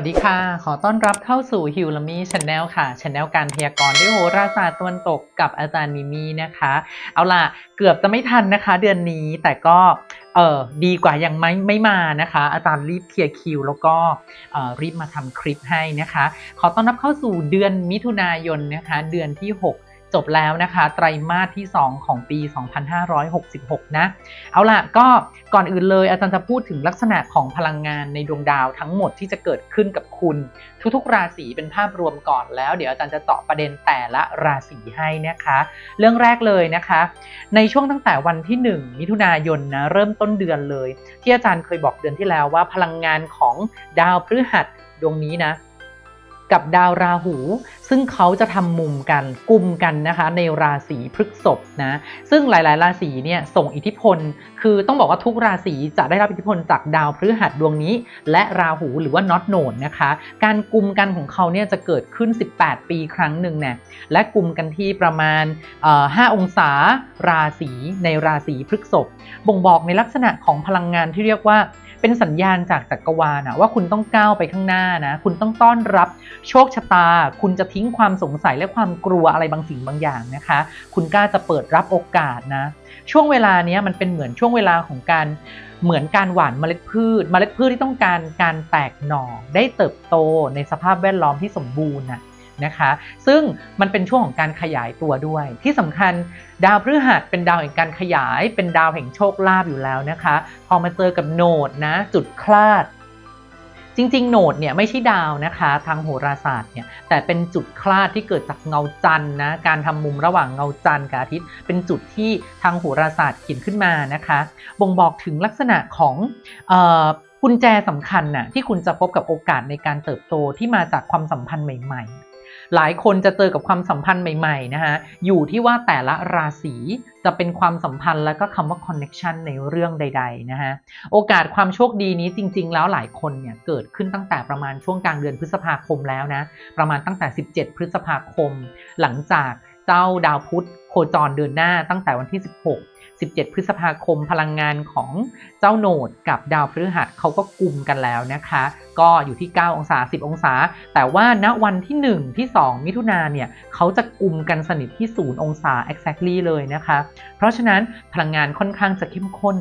สวัสดีค่ะ ขอต้อนรับเข้าสู่ฮิวลามีชาแนลค่ะชาแนลการพยากรณ์ด้วยโหราศาสตร์ตะวันตกกับอาจารย์มิมี่นะคะ เอาล่ะ เกือบจะไม่ทันนะคะ เดือนนี้แต่ก็เออดีกว่ายังไม่ไม่มานะคะ อาจารย์รีบเคลียร์คิวแล้วก็เออรีบมาทำคลิปให้นะคะ ขอต้อนรับเข้าสู่เดือนมิถุนายนนะคะ เดือนที่ 6 จบแล้วนะคะไตรมาสที่ 2 ของปี 2566 นะ เอาล่ะก็ก่อนอื่นเลยอาจารย์จะพูดถึงลักษณะของพลังงานในดวงดาวทั้งหมดที่จะเกิดขึ้นกับคุณ ทุกๆ ราศีเป็นภาพรวมก่อนแล้ว เดี๋ยวอาจารย์จะเจาะประเด็นแต่ละราศีให้นะคะ เรื่องแรกเลยนะคะ ในช่วงตั้งแต่วันที่ 1 มิถุนายนนะเริ่มต้นเดือนเลย ที่อาจารย์เคยบอกเดือนที่แล้วว่าพลังงานของดาวพฤหัสดวงนี้นะ กับดาวราหู ซึ่งเขาจะทำมุมกันกลุ่มกันนะคะ ในราศีพฤษภนะซึ่งหลายๆ ราศีเนี่ยส่งอิทธิพล คือต้องบอกว่าทุกราศีจะได้รับอิทธิพลจากดาวพฤหัสดวงนี้ และราหูหรือว่าน็อตโนดนะคะ การกลุ่มกันของเขาเนี่ยจะเกิดขึ้น 18 ปีครั้งหนึ่งเนี่ยและกลุ่มกันที่ประมาณ 5 องศาราศีในราศีพฤษภบ่งบอกในลักษณะของพลังงานที่เรียกว่า เป็นสัญญาณจากจักรวาลนะว่าคุณต้องก้าวไปข้างหน้านะ คุณต้องต้อนรับโชคชะตา คุณจะทิ้งความสงสัยและความกลัวอะไรบางสิ่งบางอย่างนะคะ คุณกล้าจะเปิดรับโอกาสนะ ช่วงเวลานี้มันเป็นเหมือนช่วงเวลาของการเหมือนการหว่านเมล็ดพืช เมล็ดพืชที่ต้องการการแตกหน่อได้เติบโตในสภาพแวดล้อมที่สมบูรณ์นะ นะคะ ซึ่งมันเป็นช่วงของการขยายตัวด้วย ที่สำคัญดาวพฤหัสเป็นดาวแห่งการขยาย เป็นดาวแห่งโชคลาภอยู่แล้วนะคะ พอมาเจอกับโนดนะ จุดคลาด จริงๆ โนดเนี่ยไม่ใช่ดาวนะคะ ทางโหราศาสตร์เนี่ยแต่เป็นจุดคลาดที่เกิดจากเงาจันทร์นะการทำมุมระหว่างเงาจันทร์กับอาทิตย์ เป็นจุดที่ทางโหราศาสตร์เขียนขึ้นมานะคะ บ่งบอกถึงลักษณะของกุญแจสำคัญน่ะที่คุณจะพบกับโอกาสในการเติบโตที่มาจากความสัมพันธ์ใหม่ ๆ หลายคนจะเจอกับความสัมพันธ์ใหม่ๆนะคะอยู่ที่ว่าแต่ละราศีจะเป็นความสัมพันธ์แล้วก็คำว่า connection ในเรื่องใด ๆ นะคะโอกาสความโชคดีนี้จริง ๆ แล้วหลายคนเนี่ยเกิดขึ้นตั้งแต่ประมาณช่วงกลางเดือนพฤษภาคมแล้วนะ ประมาณตั้งแต่ 17 พฤษภาคม หลังจากเจ้าดาวพุธโคจรเดินหน้าตั้งแต่วันที่ 16 17 พฤษภาคมพลังงานของเจ้าโนดกับดาวพฤหัสเขาก็กลุ่มกันแล้วนะคะ ก็อยู่ที่ 9 องศา 10 องศา แต่ว่าณวันที่ 1 ที่ 2 มิถุนาเนี่ยเขาจะกลุ่มกันสนิทที่ 0 องศา exactly เลยนะคะ เพราะฉะนั้นพลังงานค่อนข้างจะเข้มข้น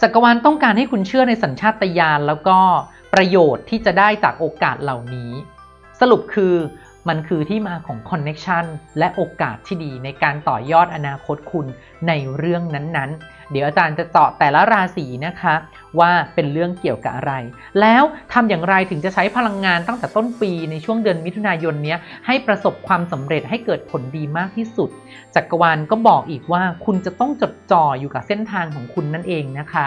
จักรวาลต้องการให้คุณเชื่อในสัญชาตญาณแล้วก็ประโยชน์ที่จะได้จากโอกาสเหล่านี้ สรุปคือ มันคือที่มาของคอนเน็ชันและโอกาสที่ดีในการต่อยอดอนาคตคุณในเรื่องนั้นๆ เดี๋ยวอาจารย์จะเจาะแต่ละราศีนะคะ ว่าเป็นเรื่องเกี่ยวกับอะไร แล้วทำอย่างไรถึงจะใช้พลังงานตั้งแต่ต้นปีในช่วงเดือนมิถุนายนนี้ให้ประสบความสำเร็จให้เกิดผลดีมากที่สุด จักรวาลก็บอกอีกว่าคุณจะต้องจดจ่ออยู่กับเส้นทางของคุณนั่นเองนะคะ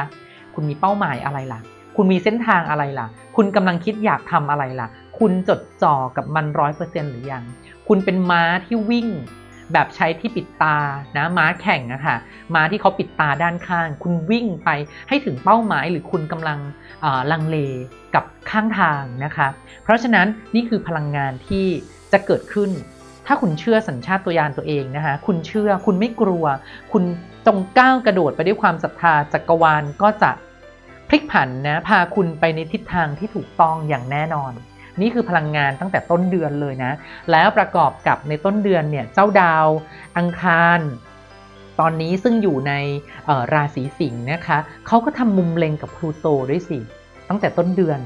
คุณมีเป้าหมายอะไรล่ะ คุณมีเส้นทางอะไรล่ะ คุณกำลังคิดอยากทำอะไรล่ะ คุณจดจ่อกับมันร้อยเปอร์เซ็นต์หรือยัง คุณเป็นม้าที่วิ่ง แบบใช้ที่ปิดตานะม้าแข่งอะค่ะม้าที่เขาปิดตาด้านข้าง คุณวิ่งไปให้ถึงเป้าหมายหรือคุณกำลังลังเลกับข้างทางนะคะ เพราะฉะนั้นนี่คือพลังงานที่จะเกิดขึ้นถ้าคุณเชื่อสัญชาตญาณตัวเองนะคะ คุณเชื่อ คุณไม่กลัว คุณจงก้าวกระโดดไปด้วยความศรัทธาจักรวาลก็จะ พลิกผันนะพาคุณไปในทิศทางที่ถูกต้องอย่างแน่นอน นี่คือพลังงานตั้งแต่ต้นเดือนเลยนะ แล้วประกอบกับในต้นเดือนเนี่ยเจ้าดาว อังคาร ตอนนี้ซึ่งอยู่ในออราศีสิงห์นะคะเขาก็ทำมุมเล็งกับพลูโตด้วยสิ ตั้งแต่ต้นเดือน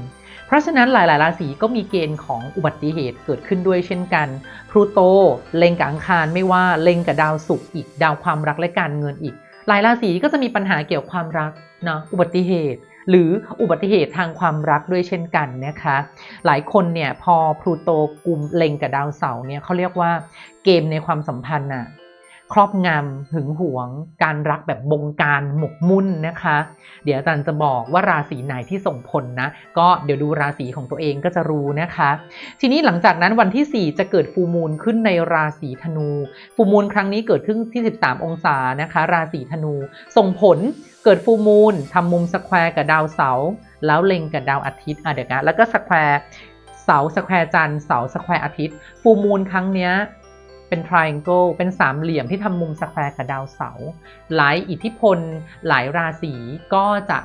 เพราะฉะนั้นหลาย ๆ ราศีก็มีเกณฑ์ของอุบัติเหตุเกิดขึ้นด้วยเช่นกันพลูโตเล็งกับอังคารไม่ว่าเล็งกับดาวศุกร์อีกดาวความรักและการเงินอีกหลายราศีก็จะมีปัญหาเกี่ยวกับความรักนะอุบัติเหตุ หรืออุบัติเหตุทางความรักด้วยเช่นกันนะคะ หลายคนเนี่ยพอพลูโตกุมเล็งกับดาวเสาร์เนี่ยเขาเรียกว่าเกมในความสัมพันธ์น่ะครอบงำหึงหวง การรักแบบบงการหมกมุ่นนะคะ เดี๋ยวอาจารย์จะบอกว่าราศีไหนที่ส่งผลนะ ก็เดี๋ยวดูราศีของตัวเองก็จะรู้นะคะ ทีนี้หลังจากนั้นวันที่ 4 จะเกิดฟูมูลขึ้นในราศีธนู ฟูมูลครั้งนี้เกิดขึ้นที่ 13 องศานะคะ ราศีธนูส่งผล เกิดฟูมูลทำมุมสแควร์กับดาวเสาร์แล้วเล็งกับดาวอาทิตย์อะเดี๋ยวนะแล้วก็สแควร์เสาสแควร์จันทร์เสาสแควร์อาทิตย์ฟูมูลครั้งเนี้ยเป็น triangle เป็นสามเหลี่ยมที่ทำมุมสแควร์กับดาวเสาร์หลายอิทธิพลหลายราศีก็จะ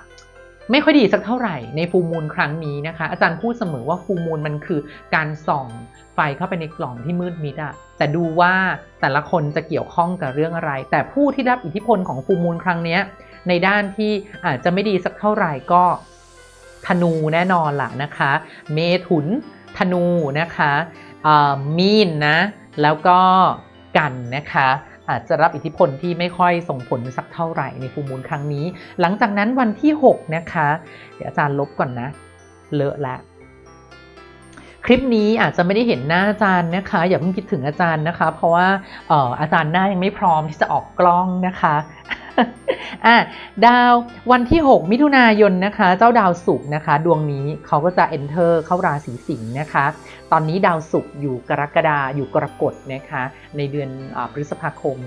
ไม่ค่อยดีสักเท่าไหร่ในฟูมูลครั้งนี้นะคะ อาจารย์พูดเสมอว่าฟูมูลมันคือการส่องไฟเข้าไปในกล่องที่มืดมิดอะแต่ดูว่าแต่ละคนจะเกี่ยวข้องกับเรื่องอะไร แต่ผู้ที่รับอิทธิพลของฟูมูลครั้งเนี้ย ในด้านที่อาจจะไม่ดีสักเท่าไหร่ก็ธนูแน่นอนล่ะนะคะ เมถุนธนูนะคะมีนนะแล้วก็กันนะคะอาจจะรับอิทธิพลที่ไม่ค่อยส่งผลสักเท่าไหร่ในฟูมูลครั้งนี้ หลังจากนั้นวันที่ 6 นะคะ เดี๋ยวอาจารย์ลบก่อนนะ เลอะละ คลิปนี้อาจจะไม่ได้เห็นหน้าอาจารย์นะคะ อย่าเพิ่งคิดถึงอาจารย์นะคะ เพราะว่าอาจารย์หน้ายังไม่พร้อมที่จะออกกล้องนะคะ อะดาววันที่ 6 มิถุนายนนะคะ เจ้าดาวศุกร์นะคะ ดวงนี้เขาก็จะ enter เข้าราศีสิงห์นะคะ ตอนนี้ดาวศุกร์อยู่กรกฎาอยู่กรกฎนะคะ ในเดือนอพฤษภาคม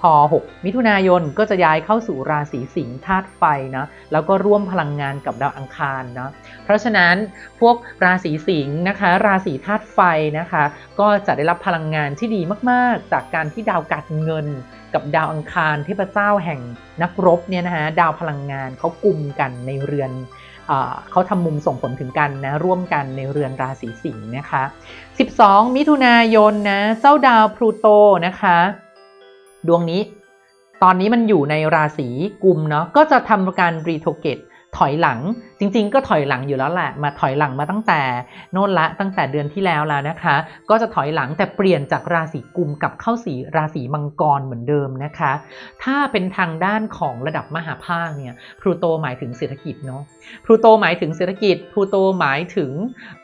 พอ 6 มิถุนายนก็จะย้ายเข้าสู่ราศีสิงห์ธาตุไฟนะแล้วก็ร่วมพลังงานกับดาวอังคารเนาะเพราะฉะนั้นพวกราศีสิงห์นะคะ ราศีธาตุไฟนะคะ ก็จะได้รับพลังงานที่ดีมาก ๆ จากการที่ดาวการเงิน กับดาวอังคารเทพเจ้าแห่งนักรบเนี่ยนะฮะดาวพลังงานเขากลุ่มกันในเรือนเขาทำมุมส่งผลถึงกันนะร่วมกันในเรือนราศีสิงห์นะคะ 12 มิถุนายนนะเจ้าดาวพลูโตนะคะ ดวงนี้ตอนนี้มันอยู่ในราศีกุมเนาะก็จะทำการรีโทเกต ถอยหลังจริงๆ ก็ถอยหลังอยู่แล้วแหละมาถอยหลังมาตั้งแต่โน่นละตั้งแต่เดือนที่แล้วแล้วนะคะ ก็จะถอยหลังแต่เปลี่ยนจากราศีกุมกับเข้าสีราศีมังกรเหมือนเดิมนะคะ ถ้าเป็นทางด้านของระดับมหาภาคเนี่ยพลูโตหมายถึงเศรษฐกิจเนาะพลูโตหมายถึงเศรษฐกิจพลูโตหมายถึง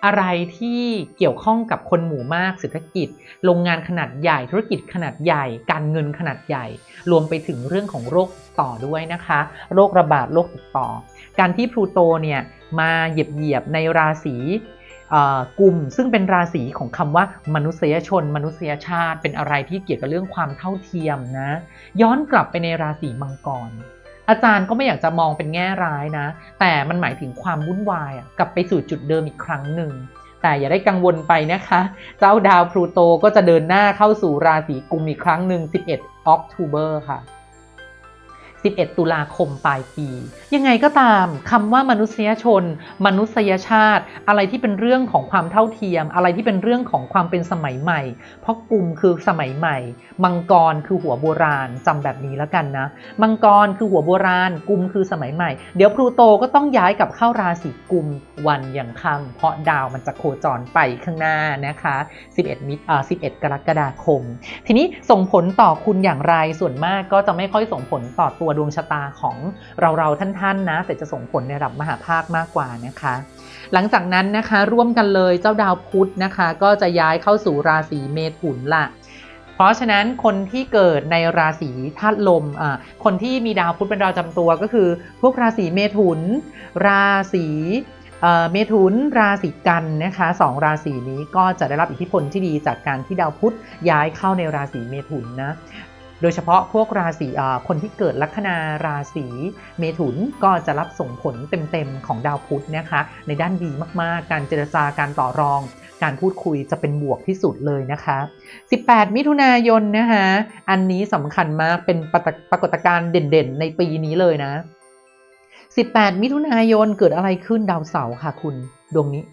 อะไรที่เกี่ยวข้องกับคนหมู่มากเศรษฐกิจ โรงงานขนาดใหญ่ธุรกิจขนาดใหญ่ การเงินขนาดใหญ่ รวมไปถึงเรื่องของโรคต่อด้วยนะคะ โรคระบาดโรคติดต่อ การที่พลูโตเนี่ยมาเหยียบเหยียบๆในราศีกลุ่มซึ่งเป็นราศีของคำว่ามนุษยชน มนุษยชาติเป็นอะไรที่เกี่ยวกับเรื่องความเท่าเทียมนะ ย้อนกลับไปในราศีมังกร อาจารย์ก็ไม่อยากจะมองเป็นแง่ร้ายนะ แต่มันหมายถึงความวุ่นวายกลับไปสู่จุดเดิมอีกครั้งหนึ่งแต่อย่าได้กังวลไปนะคะ เจ้าดาวพลูโตก็จะเดินหน้าเข้าสู่ราศีกุมอีกครั้งหนึ่ง11ออกทูเบอร์ค่ะ 11 ตุลาคมปลายปี ยังไงก็ตามคำว่ามนุษยชน มนุษยชาติ อะไรที่เป็นเรื่องของความเท่าเทียม อะไรที่เป็นเรื่องของความเป็นสมัยใหม่ เพราะกลุ่มคือสมัยใหม่ มังกรคือหัวโบราณจำแบบนี้แล้วกันนะ มังกรคือหัวโบราณกลุ่มคือสมัยใหม่ เดี๋ยวพลูโตก็ต้องย้ายกลับเข้าราศีกุมวันอย่างคำเพราะดาวมันจะโคจรไปข้างหน้านะคะ 11 มิถุอ่า11 กรกฎาคม ทีนี้ส่งผลต่อคุณอย่างไรส่วนมากก็จะไม่ค่อยส่งผลต่อตัวดวงชะตาของเราเราๆท่านๆนะแต่จะส่งผลในระดับมหาภาคมากกว่านะคะ หลังจากนั้นนะคะร่วมกันเลยเจ้าดาวพุธนะคะ ก็จะย้ายเข้าสู่ราศีเมถุนละเพราะฉะนั้นคนที่เกิดในราศีธาตุลมอ่าคนที่มีดาวพุธเป็นดาวจำตัวก็คือ พวกราศีเมถุน ราศีเมถุน ราศีกันนะคะสองราศีนี้ก็จะได้รับอิทธิพลที่ดีจากการที่ดาวพุธย้ายเข้าในราศีเมถุนนะ โดยเฉพาะพวกราศีคนที่เกิดลัคนาราศีเมถุนก็จะรับส่งผลเต็มๆของดาวพุธนะคะ ในด้านดีมากๆ การเจรจาการต่อรอง การพูดคุยจะเป็นบวกที่สุดเลยนะคะ 18 มิถุนายนนะคะอันนี้สำคัญมากเป็นปรากฏการณ์เด่นๆ ในปีนี้เลยนะ 18 มิถุนายนเกิดอะไรขึ้นดาวเสาร์ค่ะคุณดวงนี้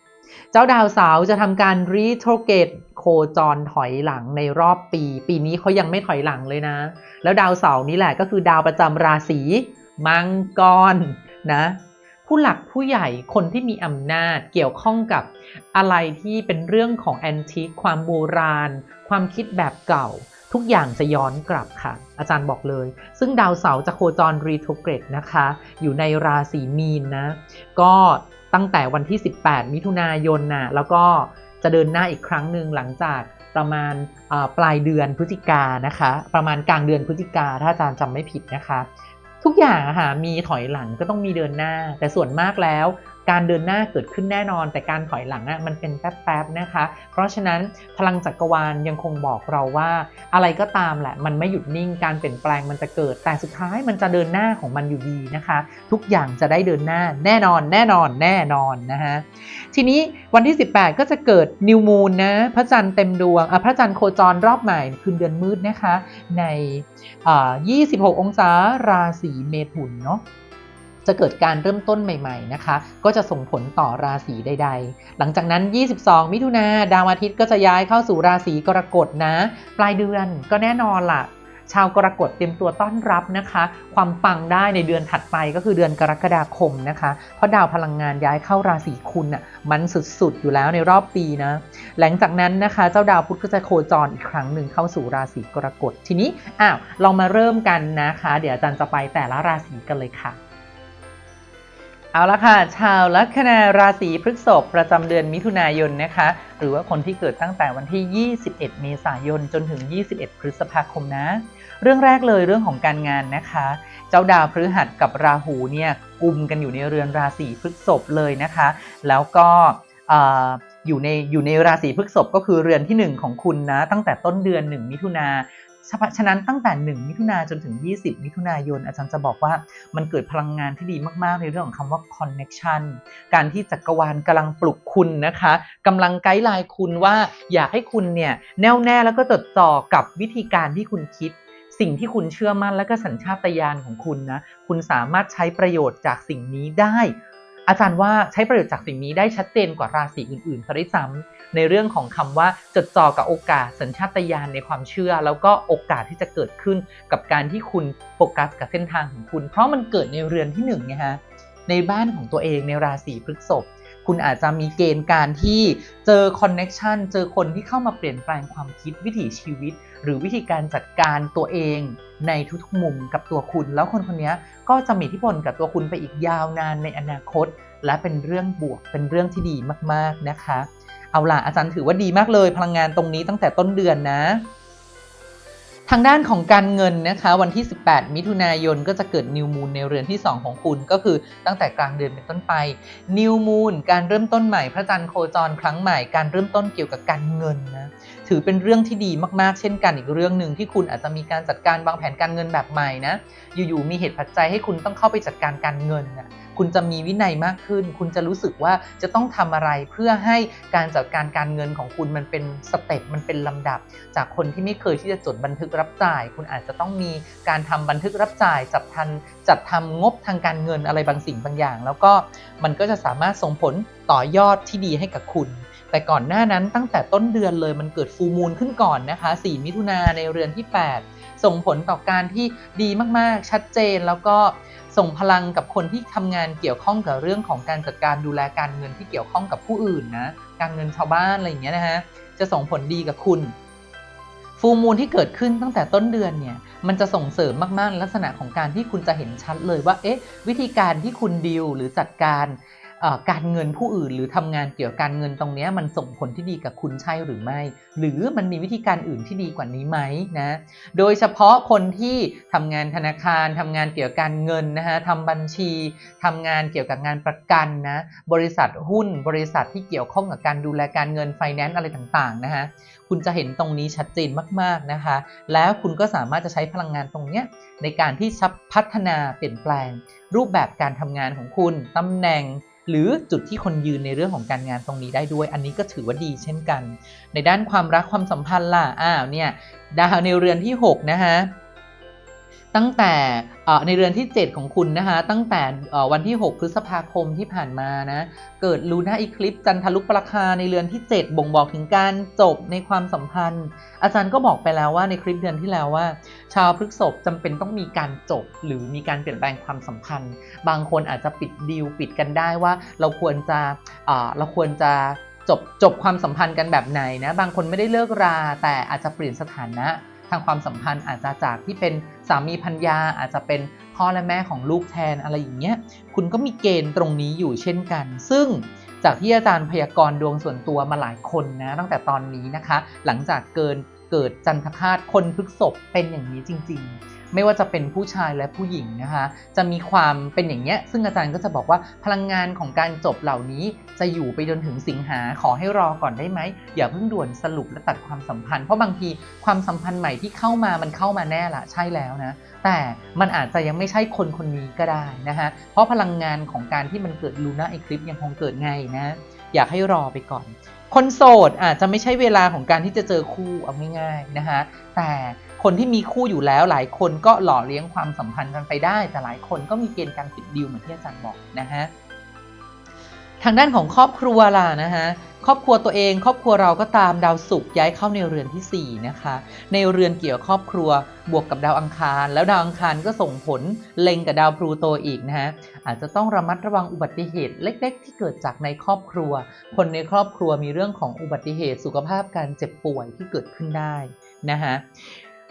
เจ้าดาวเสาจะทำการรีโทรเกตโคจรถอยหลังในรอบปี ปีนี้เขายังไม่ถอยหลังเลยนะ แล้วดาวเสานี้แหละก็คือดาวประจำราศีมังกรนะผู้หลักผู้ใหญ่คนที่มีอำนาจเกี่ยวข้องกับอะไรที่เป็นเรื่องของแอนทิคความโบราณ ความคิดแบบเก่า ทุกอย่างจะย้อนกลับค่ะ อาจารย์บอกเลย ซึ่งดาวเสาร์จะโคจรรีโทรเกรดนะคะ อยู่ในราศีมีนนะ ก็ ตั้งแต่วันที่ 18 มิถุนายนน่ะแล้วก็จะเดินหน้าอีกครั้งหนึ่งหลังจากประมาณปลายเดือนพฤศจิกานะคะ ประมาณกลางเดือนพฤศจิกาถ้าอาจารย์จำไม่ผิดนะคะ ทุกอย่างอะค่ะมีถอยหลังก็ต้องมีเดินหน้า แต่ส่วนมากแล้ว การเดินหน้าเกิดขึ้นแน่นอน แต่การถอยหลังอะมันเป็นแป๊บๆนะคะ เพราะฉะนั้นพลังจักรวาลยังคงบอกเราว่า อะไรก็ตามแหละ มันไม่หยุดนิ่งการเปลี่ยนแปลงมันจะเกิด แต่สุดท้ายมันจะเดินหน้าของมันอยู่ดีนะคะ ทุกอย่างจะได้เดินหน้าแน่นอน แน่นอน แน่นอนนะคะ ทีนี้วันที่ 18 ก็จะเกิดนิวมูนนะพระจันทร์เต็มดวงอะพระจันทร์โคจรรอบใหม่คืนเดือนมืดนะคะ ในอ่า26 องศาราศีเมถุนเนาะ จะเกิดการเริ่มต้นใหม่ๆนะคะ ก็จะส่งผลต่อราศีใด ๆ หลังจากนั้น 22 มิถุนาดาวอาทิตย์ก็จะย้ายเข้าสู่ราศีกรกฎนะ ปลายเดือนก็แน่นอนล่ะชาวกรกฎเตรียมตัวต้อนรับนะคะ ความปังได้ในเดือนถัดไปก็คือเดือนกรกฎาคมนะคะ เพราะดาวพลังงานย้ายเข้าราศีคุณน่ะมันสุดๆอยู่แล้วในรอบปีนะ หลังจากนั้นนะคะ เจ้าดาวพุธก็จะโคจรอีกครั้งหนึ่งเข้าสู่ราศีกรกฎทีนี้อ้าวเรามาเริ่มกันนะคะ เดี๋ยวอาจารย์จะไปแต่ละราศีกันเลยค่ะ เอาละค่ะ ชาวลัคนาราศีพฤษภประจำเดือนมิถุนายนนะคะ หรือว่าคนที่เกิดตั้งแต่วันที่ 21 เมษายนจนถึง 21 พฤษภาคมนะ เรื่องแรกเลยเรื่องของการงานนะคะ เจ้าดาวพฤหัสกับราหูเนี่ยกุมกันอยู่ในเรือนราศีพฤษภเลยนะคะ แล้วก็เอ่ออยู่ในอยู่ในราศีพฤษภก็คือเรือนที่ 1 ของคุณนะ ตั้งแต่ต้นเดือน 1 มิถุนา ฉะฉะนั้นตั้งแต่ 1 มิถุนาจนถึง 20 มิถุนายน อาจารย์จะบอกว่ามันเกิดพลังงานที่ดีมากๆ ในเรื่องของคำว่า connection การที่จักรวาลกำลังปลุกคุณนะคะกำลังไกด์ไลน์คุณว่าอยากให้คุณเนี่ยแน่วแน่แล้วก็จดจ่อกับวิธีการที่คุณคิดสิ่งที่คุณเชื่อมั่นและก็สัญชาตญาณของคุณนะ คุณสามารถใช้ประโยชน์จากสิ่งนี้ได้ อาจารย์ว่าใช้ประโยชน์จากสิ่งนี้ได้ชัดเจนกว่าราศีอื่นๆซะด้วยซ้ำในเรื่องของคำว่าจดจ่อกับโอกาสสัญชาตญาณในความเชื่อ แล้วก็โอกาสที่จะเกิดขึ้นกับการที่คุณโฟกัสกับเส้นทางของคุณ เพราะมันเกิดในเรือนที่หนึ่งไงฮะในบ้านของตัวเองในราศีพฤษภคุณอาจจะมีเกณฑ์การที่เจอคอนเน็ชันเจอคนที่เข้ามาเปลี่ยนแปลงความคิดวิถีชีวิต หรือวิธีการจัดการตัวเองในทุกๆมุมกับตัวคุณ แล้วคนคนนี้ก็จะมีอิทธิพลกับตัวคุณไปอีกยาวนานในอนาคต และเป็นเรื่องบวกเป็นเรื่องที่ดีมากๆนะคะ เอาล่ะอาจารย์ถือว่าดีมากเลยพลังงานตรงนี้ตั้งแต่ต้นเดือนนะทางด้านของการเงินนะคะวันที่ 18 มิถุนายนก็จะเกิดนิวมูนในเรือนที่ 2 ของคุณก็คือตั้งแต่กลางเดือนเป็นต้นไปนิวมูนการเริ่มต้นใหม่พระจันทร์โคจรครั้งใหม่การเริ่มต้นเกี่ยวกับการเงินนะ ถือเป็นเรื่องที่ดีมากๆ เช่นกันอีกเรื่องหนึ่งที่คุณอาจจะมีการจัดการวางแผนการเงินแบบใหม่นะ อยู่ๆมีเหตุปัจจัยให้คุณต้องเข้าไปจัดการการเงินนะคุณจะมีวินัยมากขึ้น คุณจะรู้สึกว่าจะต้องทำอะไรเพื่อให้การจัดการการเงินของคุณมันเป็นสเต็ปมันเป็นลำดับ จากคนที่ไม่เคยที่จะจดบันทึกรับจ่าย คุณอาจจะต้องมีการทำบันทึกรับจ่าย จัดทันจัดทำงบทางการเงินอะไรบางสิ่งบางอย่าง แล้วก็มันก็จะสามารถส่งผลต่อยอดที่ดีให้กับคุณ แต่ก่อนหน้านั้นตั้งแต่ต้นเดือนเลยมันเกิดฟูมูลขึ้นก่อนนะคะ 4 มิถุนาในเรือนที่ 8 ส่งผลต่อการที่ดีมากๆ ชัดเจนแล้วก็ส่งพลังกับคนที่ทำงานเกี่ยวข้องกับเรื่องของการจัดการดูแลการเงินที่เกี่ยวข้องกับผู้อื่นนะการเงินชาวบ้านอะไรอย่างเงี้ยนะฮะจะส่งผลดีกับคุณฟูมูลที่เกิดขึ้นตั้งแต่ต้นเดือนเนี่ยมันจะส่งเสริมมากๆลักษณะของการที่คุณจะเห็นชัดเลยว่าเอ๊ะวิธีการที่คุณดีลหรือจัดการ การเงินผู้อื่นหรือทำงานเกี่ยวกับการเงินตรงนี้มันส่งผลที่ดีกับคุณใช่หรือไม่ หรือมันมีวิธีการอื่นที่ดีกว่านี้ไหมนะโดยเฉพาะคนที่ทำงานธนาคารทำงานเกี่ยวกับการเงินนะฮะทำบัญชีทำงานเกี่ยวกับงานประกันนะบริษัทหุ้น บริษัทที่เกี่ยวข้องกับการดูแลการเงินไฟแนนซ์อะไรต่างๆนะฮะคุณจะเห็นตรงนี้ชัดเจนมากๆนะคะ แล้วคุณก็สามารถจะใช้พลังงานตรงนี้ในการที่พัฒนาเปลี่ยนแปลง รูปแบบการทำงานของคุณตำแหน่ง หรือจุดที่คนยืนในเรื่องของการงานตรงนี้ได้ด้วย อันนี้ก็ถือว่าดีเช่นกัน ในด้านความรักความสัมพันธ์ล่ะอ้าวเนี่ยดาวในเรือนที่ 6 นะฮะ ตั้งแต่ในเรือนที่ 7 ของคุณนะคะ ตั้งแต่วันที่ 6 พฤษภาคมที่ผ่านมานะ เกิดลูน่าอีคลิปจันทรุปราคาในเรือนที่ 7 บ่งบอกถึงการจบในความสัมพันธ์ อาจารย์ก็บอกไปแล้วว่าในคลิปเดือนที่แล้วว่า ชาวพฤษภจำเป็นต้องมีการจบ หรือมีการเปลี่ยนแปลงความสัมพันธ์ บางคนอาจจะปิดดีลปิดกันได้ว่าเราควรจะเราควรจะจบจบความสัมพันธ์กันแบบไหนนะ บางคนไม่ได้เลิกรา แต่อาจจะเปลี่ยนสถานะางความสัมพันธ์อาจจะจากที่เป็นสามีพัญญาอาจจะเป็นพ่อและแม่ของลูกแทนอะไรอย่างเงี้ยคุณก็มีเกณฑ์ตรงนี้อยู่เช่นกัน ซึ่งจากที่อาจารย์พยากรณ์ดวงส่วนตัวมาหลายคนนะตั้งแต่ตอนนี้นะคะ หลังจากเกินเกิดจันทคาตคนพฤกษบเป็นอย่างนี้จริง ๆ ไม่ว่าจะเป็นผู้ชายและผู้หญิงนะคะ จะมีความเป็นอย่างเงี้ย ซึ่งอาจารย์ก็จะบอกว่าพลังงานของการจบเหล่านี้จะอยู่ไปจนถึงสิงหาขอให้รอก่อนได้ไหม อย่าเพิ่งด่วนสรุปและตัดความสัมพันธ์ เพราะบางทีความสัมพันธ์ใหม่ที่เข้ามามันเข้ามาแน่ละใช่แล้วนะ แต่มันอาจจะยังไม่ใช่คนคนนี้ก็ได้นะคะเพราะพลังงานของการที่มันเกิดลูน่าเอคลิปยังคงเกิดไงนะ อยากให้รอไปก่อนคนโสดอาจจะไม่ใช่เวลาของการที่จะเจอคู่เอาง่ายๆนะคะแต่ คนที่มีคู่อยู่แล้วหลายคนก็หล่อเลี้ยงความสัมพันธ์กันไปได้ แต่หลายคนก็มีเกณฑ์การปิดดีลเหมือนที่อาจารย์บอกนะฮะทางด้านของครอบครัวล่ะนะฮะครอบครัวตัวเอง ครอบครัวเราก็ตามดาวศุกร์ย้ายเข้าในเรือนทีสี่ 4 นะคะ ในเรือนเกี่ยวครอบครัวบวกกับดาวอังคาร แล้วดาวอังคารก็ส่งผลเล็งกับดาวพลูโตอีกนะฮะอาจจะต้องระมัดระวังอุบัติเหตุเล็ก ๆ ที่เกิดจากในครอบครัว คนในครอบครัวมีเรื่องของอุบัติเหตุสุขภาพการเจ็บป่วยที่เกิดขึ้นได้นะฮะ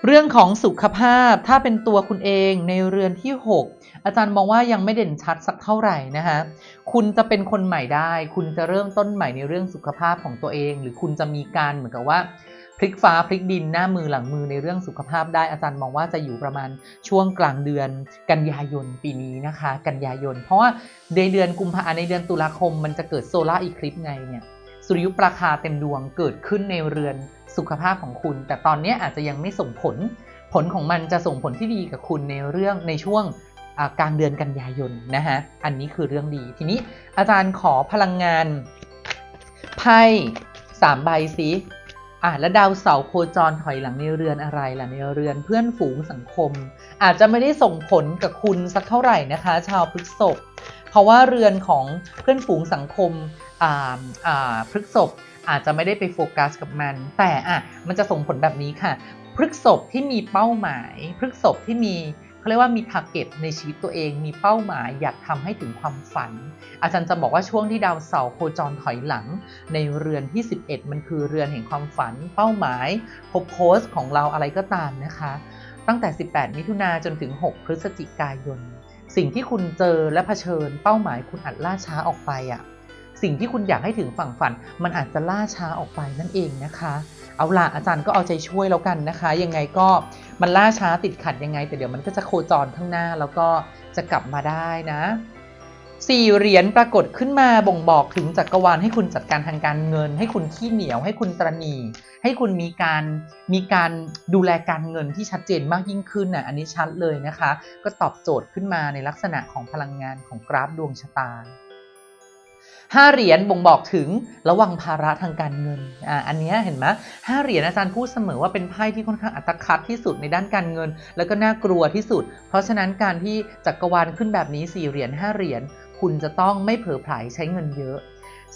เรื่องของสุขภาพถ้าเป็นตัวคุณเองในเรือนที่ 6 อาจารย์มองว่ายังไม่เด่นชัดสักเท่าไหร่นะคะคุณจะเป็นคนใหม่ได้ คุณจะเริ่มต้นใหม่ในเรื่องสุขภาพของตัวเอง หรือคุณจะมีการเหมือนกับว่าพลิกฟ้าพลิกดินหน้ามือหลังมือในเรื่องสุขภาพได้อาจารย์มองว่าจะอยู่ประมาณช่วงกลางเดือนกันยายนปีนี้นะคะ กันยายน เพราะว่าในเดือนกุมภาในเดือนตุลาคมมันจะเกิดโซลาร์อีคลิปไงเนี่ย สุริยุปราคาเต็มดวงเกิดขึ้นในเรือนสุขภาพของคุณ แต่ตอนนี้อาจจะยังไม่ส่งผล ผลของมันจะส่งผลที่ดีกับคุณในเรื่องในช่วงกลางเดือนกันยายนนะฮะ อันนี้คือเรื่องดี ทีนี้อาจารย์ขอพลังงานไพ่สามใบสิอะแล้วดาวเสาร์โคจรถอยหลังในเรือนอะไรล่ะในเรือนเพื่อนฝูงสังคม อาจจะไม่ได้ส่งผลกับคุณสักเท่าไหร่นะคะ ชาวพฤษภ เพราะว่าเรือนของเพื่อนฝูงสังคมพฤกษภอาจจะไม่ได้ไปโฟกัสกับมัน แต่อะมันจะส่งผลแบบนี้ค่ะ พฤกษบที่มีเป้าหมาย พฤกษบที่มีเขาเรียกว่ามีทาร์เก็ตในชีวิตตัวเอง มีเป้าหมายอยากทำให้ถึงความฝัน อาจารย์จะบอกว่าช่วงที่ดาวเสาร์โคจรถอยหลัง ในเรือนที่ 11 มันคือเรือนแห่งความฝัน เป้าหมายพบโพสต์ของเราอะไรก็ตามนะคะ ตั้งแต่ 18 มิถุนาจนถึง 6 พฤศจิกายน สิ่งที่คุณเจอและเผชิญเป้าหมายคุณอาจล่าช้าออกไปอะ่ะสิ่งที่คุณอยากให้ถึงฝั่งฝัน มันอาจจะล่าช้าออกไปนั่นเองนะคะ เอาล่ะอาจารย์ก็เอาใจช่วยแล้วกันนะคะ ยังไงก็มันล่าช้าติดขัดยังไง แต่เดี๋ยวมันก็จะโคจรข้างหน้าแล้วก็จะกลับมาได้นะ สี่เหรียญปรากฏขึ้นมาบ่งบอกถึงจักรวาลให้คุณจัดการทางการเงิน ให้คุณขี้เหนียว ให้คุณตรณีให้คุณมีการมีการดูแลการเงินที่ชัดเจนมากยิ่งขึ้นน่ะอันนี้ชัดเลยนะคะ ก็ตอบโจทย์ขึ้นมาในลักษณะของพลังงานของกราฟดวงชะตาห้าเหรียญบ่งบอกถึงระวังภาระทางการเงิน อ่า อันนี้เห็นไหมห้าเหรียญอาจารย์พูดเสมอว่าเป็นไพ่ที่ค่อนข้างอัตคัดที่สุดในด้านการเงิน แล้วก็น่ากลัวที่สุด เพราะฉะนั้นการที่จักรวาลขึ้นแบบนี้สี่เหรียญห้าเหรียญ คุณจะต้องไม่เผลอไผลใช้เงินเยอะ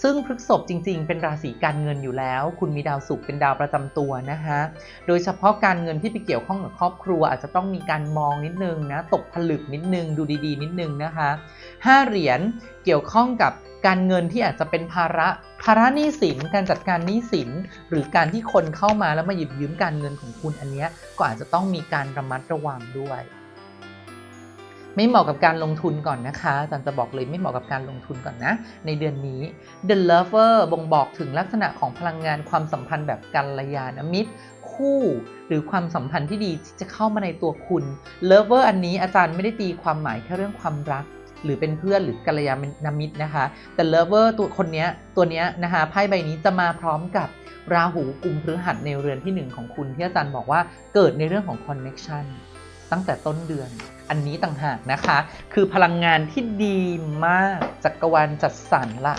ซึ่งพฤกษบจริง ๆ เป็นราศีการเงินอยู่แล้ว คุณมีดาวศุกร์เป็นดาวประจำตัวนะคะโดยเฉพาะการเงินที่ไปเกี่ยวข้องกับครอบครัว อาจจะต้องมีการมองนิดนึงนะตกผลึกนิดนึงดูดีๆ นิดนึงนะคะห้าเหรียญเกี่ยวข้องกับการเงินที่อาจจะเป็นภาระภาระหนี้สินการจัดการหนี้สิน หรือการที่คนเข้ามาแล้วมาหยิบยืมการเงินของคุณอันเนี้ยก็อาจจะต้องมีการระมัดระวังด้วย ไม่เหมาะกับการลงทุนก่อนนะคะอาจารย์จะบอกเลยไม่เหมาะกับการลงทุนก่อนนะ ในเดือนนี้ The Lover บ่งบอกถึงลักษณะของพลังงานความสัมพันธ์แบบกัลยาณมิตร คู่หรือความสัมพันธ์ที่ดีที่จะเข้ามาในตัวคุณ Lover อันนี้อาจารย์ไม่ได้ตีความหมายแค่เรื่องความรักหรือเป็นเพื่อนหรือกัลยาณมิตรนะคะ แต่ Lover ตัวคนนี้ตัวนี้นะคะไพ่ใบนี้จะมาพร้อมกับราหูกุมพฤหัสในเรือนที่หนึ่งของคุณที่อาจารย์บอกว่าเกิดในเรื่องของ connection ตั้งแต่ต้นเดือน อันนี้ต่างหากนะคะ คือพลังงานที่ดีมากจักรวาลจัดสรรละ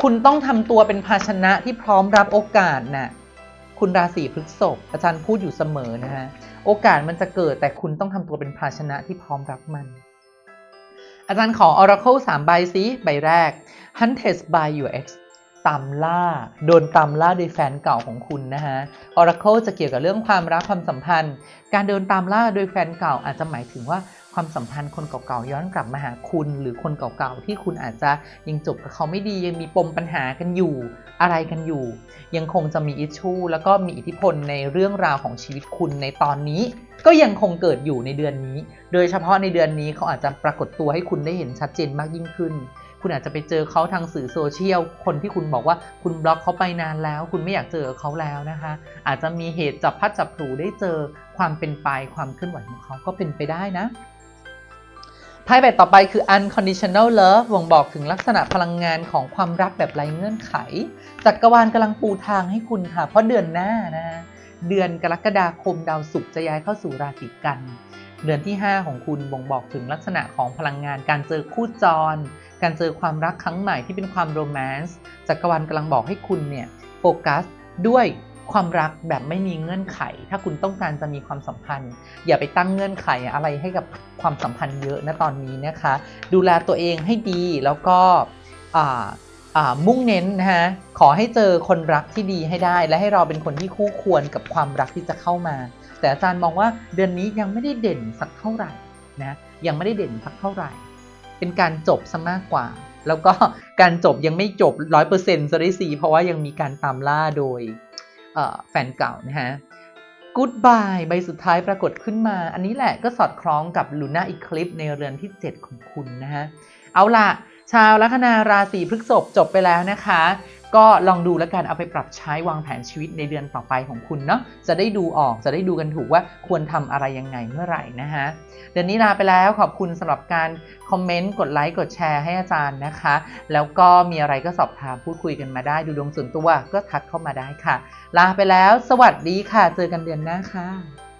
คุณต้องทำตัวเป็นภาชนะที่พร้อมรับโอกาสน่ะคุณราศีพฤษภอาจารย์พูดอยู่เสมอนะฮะโอกาสมันจะเกิดแต่คุณต้องทำตัวเป็นภาชนะที่พร้อมรับมัน อาจารย์ขอ Oracle 3 ใบซิใบแรก Hunted by your ex ตามล่า โดนตามล่าโดยแฟนเก่าของคุณนะฮะ Oracle จะเกี่ยวกับเรื่องความรักความสัมพันธ์ การเดินตามล่าโดยแฟนเก่าอาจจะหมายถึงว่าความสัมพันธ์คนเก่าๆย้อนกลับมาหาคุณ หรือคนเก่าๆที่คุณอาจจะยังจบกับเขาไม่ดียังมีปมปัญหากันอยู่อะไรกันอยู่ ยังคงจะมีอิชชูแล้วก็มีอิทธิพลในเรื่องราวของชีวิตคุณในตอนนี้ ก็ยังคงเกิดอยู่ในเดือนนี้ โดยเฉพาะในเดือนนี้เขาอาจจะปรากฏตัวให้คุณได้เห็นชัดเจนมากยิ่งขึ้น คุณอาจจะไปเจอเขาทางสื่อโซเชียล คนที่คุณบอกว่าคุณบล็อกเขาไปนานแล้ว คุณไม่อยากเจอเขาแล้วนะคะ อาจจะมีเหตุจับพัดจับผูได้เจอความเป็นไปความเคลื่อนไหวของเขาก็เป็นไปได้นะไพ่ใบต่อไปคือ unconditional love บ่งบอกถึงลักษณะพลังงานของความรักแบบไร้เงื่อนไข จักรวาลกำลังปูทางให้คุณค่ะ เพราะเดือนหน้านะเดือนกรกฎาคมดาวศุกร์จะย้ายเข้าสู่ราศีกัน เดือนที่ 5 ของคุณบ่งบอกถึงลักษณะของพลังงานการเจอคู่จร การเจอความรักครั้งใหม่ที่เป็นความโรแมนต์จักรวาลกำลังบอกให้คุณเนี่ยโฟกัสด้วยความรักแบบไม่มีเงื่อนไข ถ้าคุณต้องการจะมีความสัมพันธ์ อย่าไปตั้งเงื่อนไขอะไรให้กับความสัมพันธ์เยอะนะตอนนี้นะคะ ดูแลตัวเองให้ดีแล้วก็มุ่งเน้นนะฮะขอให้เจอคนรักที่ดีให้ได้ และให้เราเป็นคนที่คู่ควรกับความรักที่จะเข้ามา แต่อาจารย์มองว่าเดือนนี้ยังไม่ได้เด่นสักเท่าไหร่นะยังไม่ได้เด่นสักเท่าไหร่ เป็นการจบซะมากกว่า แล้วก็การจบยังไม่จบร้อยเปอร์เซ็นต์ซะด้วยซีเพราะว่ายังมีการตามล่าโดยแฟนเก่านะฮะ Goodbye ใบสุดท้ายปรากฏขึ้นมา อันนี้แหละก็สอดคล้องกับลูน่าอีคลิปในเรือนที่ 7 ของคุณนะฮะ เอาล่ะ ชาวลัคนาราศีพฤษภจบไปแล้วนะคะ ก็ลองดูแล้วกันเอาไปปรับใช้วางแผนชีวิตในเดือนต่อไปของคุณเนาะจะได้ดูออกจะได้ดูกันถูกว่าควรทำอะไรยังไงเมื่อไหร่นะฮะเดือนนี้ลาไปแล้วขอบคุณสำหรับการคอมเมนต์กดไลค์กดแชร์ให้อาจารย์นะคะ แล้วก็มีอะไรก็สอบถามพูดคุยกันมาได้ดูดวงส่วนตัวก็ทักเข้ามาได้ค่ะ ลาไปแล้ว สวัสดีค่ะ เจอกันเดือนหน้าค่ะ